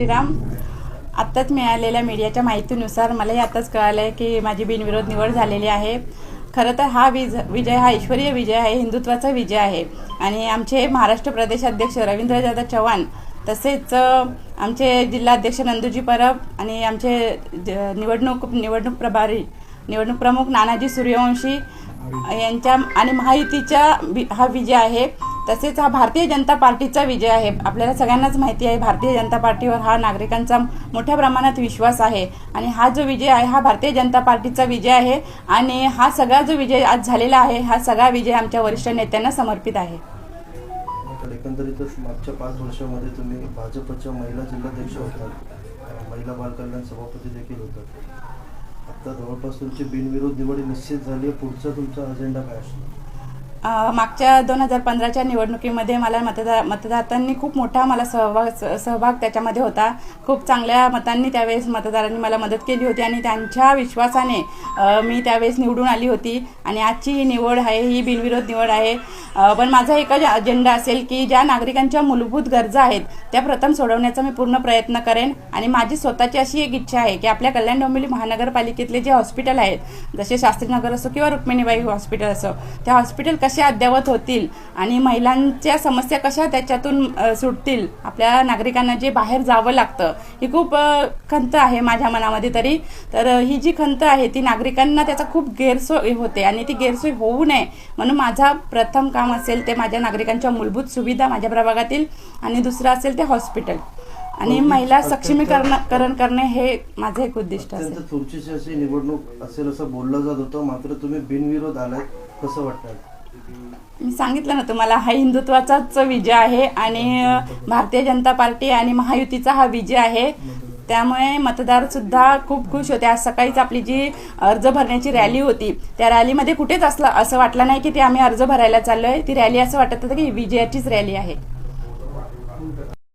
श्रीराम आत्ताच मिळालेल्या मीडियाच्या माहितीनुसार मलाही आत्ताच कळालं आहे की माझी बिनविरोध निवड झालेली आहे. खरं तर हा विज विजय हा ऐश्वरीय विजय आहे हिंदुत्वाचा विजय आहे. आणि आमचे महाराष्ट्र प्रदेश अध्यक्ष रवींद्रदादा चव्हाण तसेच आमचे जिल्हाध्यक्ष नंदूजी परब आणि आमचे ज- निवडणूक निवडणूक प्रभारी निवडणूक प्रमुख नानाजी सूर्यवंशी यांच्या आणि महायुतीचा हा विजय आहे. तसेच हा भारतीय जनता पार्टीचा विजय आहे. आपल्याला सगळ्यांनाच माहिती आहे भारतीय जनता पार्टीवर हा नागरिकांचा मोठ्या प्रमाणात विश्वास आहे. आणि हा जो विजय आहे हा भारतीय जनता पार्टीचा विजय आहे. आणि हा सगळा जो विजय आज झालेला आहे हा सगळा विजय आमच्या वरिष्ठ नेत्यांना समर्पित आहे. एकंदरीतच मागच्या पाच वर्षामध्ये तुम्ही भाजपच्या महिला जिल्हाध्यक्ष होतात. महिला बालकल्याण सभापती देखील होतात. आता जवळपास तुमची बिनविरोध निवड निश्चित झाली पुढचा तुमचा अजेंडा काय असणार? मागच्या दोन हजार पंधराच्या निवडणुकीमध्ये मला मतदार मतदारांनी खूप मोठा मला सहभाग सहभाग त्याच्यामध्ये होता. खूप चांगल्या मतांनी त्यावेळेस मतदारांनी मला मदत केली होती आणि त्यांच्या विश्वासाने मी त्यावेळेस निवडून आली होती. आणि आजची ही निवड आहे ही बिनविरोध निवड आहे. पण माझा एकच अजेंडा असेल की ज्या नागरिकांच्या मूलभूत गरजा आहेत त्या प्रथम सोडवण्याचा मी पूर्ण प्रयत्न करेन. आणि माझी स्वतःची अशी एक इच्छा आहे की आपल्या कल्याण डोंबिवली महानगरपालिकेतले जे हॉस्पिटल आहेत जसे शास्त्रीनगर असो किंवा रुक्मिणीबाई हॉस्पिटल असो त्या हॉस्पिटल कसे अद्ययावत होतील आणि महिलांच्या समस्या कशा त्याच्यातून सुटतील आपल्या नागरिकांना जे बाहेर जावं लागतं ही खूप खंत आहे माझ्या मनामध्ये तरी. तर ही जी खंत आहे ती नागरिकांना त्याचा खूप गैरसोय होते आणि ती गैरसोय होऊ नये. म्हणून माझा प्रथम काम असेल ते माझ्या नागरिकांच्या मूलभूत सुविधा माझ्या प्रभागातील आणि दुसरं असेल ते हॉस्पिटल. आणि महिला सक्षमीकरण करण करणे हे माझं एक उद्दिष्ट असेल. निवडणूक असेल असं बोललं जात होतं मात्र तुम्ही बिनविरोध आलाय कसं वाटतं मी सांगितलं ना तुम्हाला हा हिंदुत्वाचाच विजय आहे आणि भारतीय जनता पार्टी आणि महायुतीचा हा विजय आहे. त्यामुळे मतदार सुद्धा खूप खुश होते. आज सकाळीच आपली जी अर्ज भरण्याची रॅली होती त्या रॅलीमध्ये कुठेच असलं असं वाटलं नाही की ते आम्ही अर्ज भरायला चाललोय. ती रॅली असं वाटत होतं की विजयाचीच रॅली आहे.